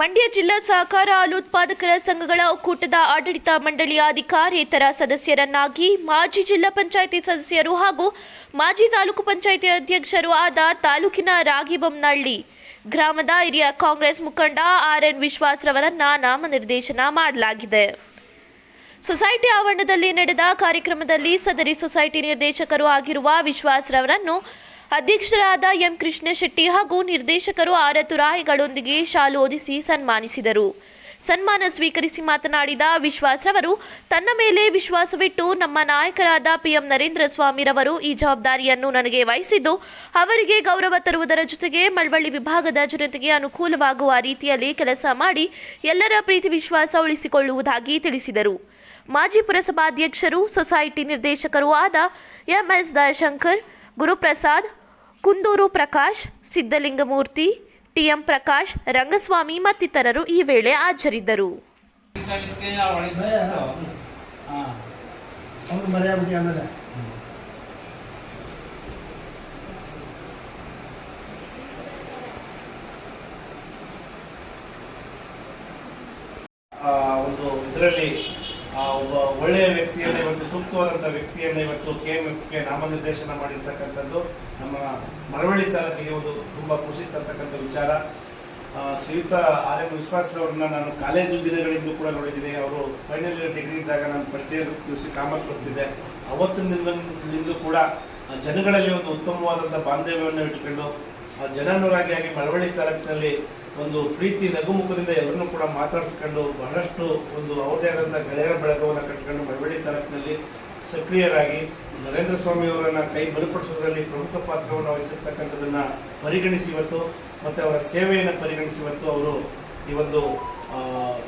ಮಂಡ್ಯ ಜಿಲ್ಲಾ ಸಹಕಾರ ಹಾಲು ಉತ್ಪಾದಕರ ಸಂಘಗಳ ಒಕ್ಕೂಟದ ಆಡಳಿತ ಮಂಡಳಿಯ ಅಧಿಕಾರೇತರ ಸದಸ್ಯರನ್ನಾಗಿ ಮಾಜಿ ಜಿಲ್ಲಾ ಪಂಚಾಯಿತಿ ಸದಸ್ಯರು ಹಾಗೂ ಮಾಜಿ ತಾಲೂಕು ಪಂಚಾಯಿತಿ ಅಧ್ಯಕ್ಷರು ಆದ ತಾಲೂಕಿನ ರಾಗಿಬೊಮ್ಮನಹಳ್ಳಿ ಗ್ರಾಮದ ಹಿರಿಯ ಕಾಂಗ್ರೆಸ್ ಮುಖಂಡ ಆರ್ ಎನ್ ವಿಶ್ವಾಸ್ರವರನ್ನ ನಾಮನಿರ್ದೇಶನ ಮಾಡಲಾಗಿದೆ. ಸೊಸೈಟಿ ಆವರಣದಲ್ಲಿ ನಡೆದ ಕಾರ್ಯಕ್ರಮದಲ್ಲಿ ಸದರಿ ಸೊಸೈಟಿ ನಿರ್ದೇಶಕರು ಆಗಿರುವ ವಿಶ್ವಾಸ್ರವರನ್ನು ಅಧ್ಯಕ್ಷರಾದ ಎಂ ಕೃಷ್ಣ ಶೆಟ್ಟಿ ಹಾಗೂ ನಿರ್ದೇಶಕರು ಆರ ತುರಾಯಿಗಳೊಂದಿಗೆ ಶಾಲು ಓದಿಸಿ ಸನ್ಮಾನಿಸಿದರು. ಸನ್ಮಾನ ಸ್ವೀಕರಿಸಿ ಮಾತನಾಡಿದ ವಿಶ್ವಾಸ್ರವರು ತನ್ನ ಮೇಲೆ ವಿಶ್ವಾಸವಿಟ್ಟು ನಮ್ಮ ನಾಯಕರಾದ ಪಿಎಂ ನರೇಂದ್ರ ಸ್ವಾಮಿರವರು ಈ ಜವಾಬ್ದಾರಿಯನ್ನು ನನಗೆ ವಹಿಸಿದ್ದು, ಅವರಿಗೆ ಗೌರವ ತರುವುದರ ಜೊತೆಗೆ ಮಳವಳ್ಳಿ ವಿಭಾಗದ ಜನತೆಗೆ ಅನುಕೂಲವಾಗುವ ರೀತಿಯಲ್ಲಿ ಕೆಲಸ ಮಾಡಿ ಎಲ್ಲರ ಪ್ರೀತಿ ವಿಶ್ವಾಸ ಉಳಿಸಿಕೊಳ್ಳುವುದಾಗಿ ತಿಳಿಸಿದರು. ಮಾಜಿ ಪುರಸಭಾಧ್ಯಕ್ಷರು, ಸೊಸೈಟಿ ನಿರ್ದೇಶಕರೂ ಆದ M S Dayashankar Guruprasad Kunduru Prakash Siddalingamurthy T M Prakash Rangaswamy ಮತ್ತಿತರರು ಈ ವೇಳೆ ಹಾಜರಿದ್ದರು. ಒಂದು ಇದರಲ್ಲಿ ಒಬ್ಬ ಒಳ್ಳೆಯ ವ್ಯಕ್ತಿಯನ್ನ ಇವತ್ತು ಸೂಕ್ತವಾದಂಥ ವ್ಯಕ್ತಿಯನ್ನು ಇವತ್ತು ಕೆ ಎಂ ಎಫ್ಗೆ ನಾಮನಿರ್ದೇಶನ ಮಾಡಿರ್ತಕ್ಕಂಥದ್ದು ನಮ್ಮ ಮರವಳ್ಳಿ ತಾಲೂಕಿಗೆ ಒಂದು ತುಂಬ ಖುಷಿ ತರ್ತಕ್ಕಂಥ ವಿಚಾರ. ಶ್ರೀಯುತ ಆರ್ ಎಂ ವಿಶ್ವಾಸರವ್ರನ್ನ ನಾನು ಕಾಲೇಜು ದಿನಗಳಿಂದ ಕೂಡ ನೋಡಿದ್ದೀನಿ. ಅವರು ಫೈನಲ್ ಇಯರ್ ಡಿಗ್ರಿ ಇದ್ದಾಗ ನಾನು first year U C commerce ಓದ್ತಿದ್ದೆ. ಅವತ್ತಿನಿಂದಲೂ ಕೂಡ ಜನಗಳಲ್ಲಿ ಒಂದು ಉತ್ತಮವಾದಂಥ ಬಾಂಧವ್ಯವನ್ನು ಇಟ್ಕೊಂಡು ಆಗಿ ಮಳವಳ್ಳಿ ತಾಲೂಕಿನಲ್ಲಿ ಒಂದು ಪ್ರೀತಿ ನಗುಮುಖದಿಂದ ಎಲ್ಲರನ್ನೂ ಕೂಡ ಮಾತಾಡಿಸ್ಕೊಂಡು ಬಹಳಷ್ಟು ಒಂದು ಅವರದೇ ಆದಂಥ ಗೆಳೆಯರ ಬಳಗವನ್ನು ಕಟ್ಕೊಂಡು ಮಳವಳ್ಳಿ ತಾಲೂಕಿನಲ್ಲಿ ಸಕ್ರಿಯರಾಗಿ ನರೇಂದ್ರ ಸ್ವಾಮಿಯವರನ್ನು ಕೈ ಬಲಪಡಿಸೋದ್ರಲ್ಲಿ ಪ್ರಮುಖ ಪಾತ್ರವನ್ನು ವಹಿಸಿರ್ತಕ್ಕಂಥದ್ದನ್ನು ಪರಿಗಣಿಸಿ ಇವತ್ತು ಮತ್ತು ಅವರ ಸೇವೆಯನ್ನು ಪರಿಗಣಿಸಿ ಇವತ್ತು ಅವರು ಈ ಒಂದು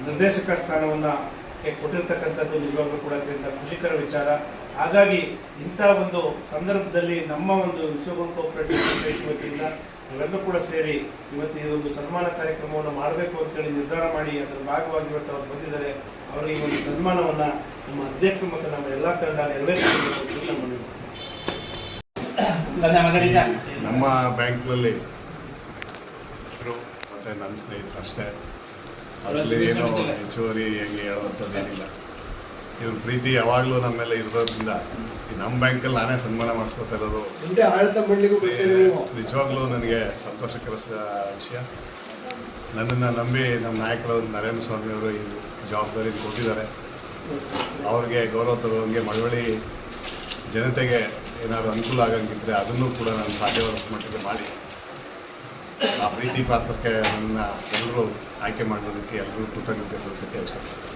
ನಿರ್ದೇಶಕ ಸ್ಥಾನವನ್ನು ಕ್ಕೆ ಕೊಟ್ಟಿರ್ತಕ್ಕಂಥದ್ದು ನಿಜವಾಗ್ಲೂ ಕೂಡ ಅತ್ಯಂತ ಖುಷಿಕರ ವಿಚಾರ. ಹಾಗಾಗಿ ಇಂಥ ಒಂದು ಸಂದರ್ಭದಲ್ಲಿ ನಮ್ಮ ಒಂದು ವಿಶ್ವಗುರು ಕೋಆಪರೇಟಿವ್ ಸೊಸೈಟಿ ವತಿಯಿಂದ ನಾವೆಲ್ಲರೂ ಕೂಡ ಸೇರಿ ಇವತ್ತು ಈ ಒಂದು ಸನ್ಮಾನ ಕಾರ್ಯಕ್ರಮವನ್ನು ಮಾಡಬೇಕು ಅಂತೇಳಿ ನಿರ್ಧಾರ ಮಾಡಿ, ಅದರ ಭಾಗವಾಗಿ ಇವತ್ತು ಅವ್ರು ಬಂದಿದ್ದಾರೆ. ಅವರಿಗೆ ಈ ಒಂದು ಸನ್ಮಾನವನ್ನ ನಮ್ಮ ಅಧ್ಯಕ್ಷರು ಮತ್ತು ನಮ್ಮ ಎಲ್ಲ ತಂಡ ನೆರವೇರಿಸಬೇಕು. ನಮ್ಮ ಬ್ಯಾಂಕ್ನಲ್ಲಿ ನನ್ನ ಸ್ನೇಹಿತರು ಅಷ್ಟೇ. ಅದರಲ್ಲಿ ಏನೋ ಹೆಚ್ಚುವರಿ ಹೆಂಗೆ ಹೇಳೋವಂಥದ್ದೇನಿಲ್ಲ. ಇವ್ರ ಪ್ರೀತಿ ಯಾವಾಗಲೂ ನಮ್ಮ ಮೇಲೆ ಇರೋದ್ರಿಂದ ಈ ನಮ್ಮ ಬ್ಯಾಂಕಲ್ಲಿ ನಾನೇ ಸನ್ಮಾನ ಮಾಡಿಸ್ಕೊತಾ ಇರೋದು. ನಿಜವಾಗ್ಲೂ ನನಗೆ ಸಂತೋಷಕರ ವಿಷಯ. ನನ್ನನ್ನು ನಂಬಿ ನಮ್ಮ ನಾಯಕರು ನರೇಂದ್ರ ಸ್ವಾಮಿ ಅವರು ಈ ಜವಾಬ್ದಾರಿ ಕೊಟ್ಟಿದ್ದಾರೆ. ಅವ್ರಿಗೆ ಗೌರವ ತರುವಂಗೆ ಮಳವಳ್ಳಿ ಜನತೆಗೆ ಏನಾದ್ರು ಅನುಕೂಲ ಆಗಂಗಿದ್ರೆ ಅದನ್ನು ಕೂಡ ನಾನು ಸಾಧ್ಯವಾದಷ್ಟು ಮಟ್ಟಿಗೆ ಮಾಡಿ. ಆ ಪ್ರೀತಿ ಪಾತ್ರಕ್ಕೆ ನನ್ನ ಎಲ್ಲರೂ ಆಯ್ಕೆ ಮಾಡೋದಕ್ಕೆ ಎಲ್ಲರೂ ಕೃತಜ್ಞತೆ ಸಲ್ಲಿಸಕ್ಕೆ ಇಷ್ಟಪಡ್ತೀನಿ.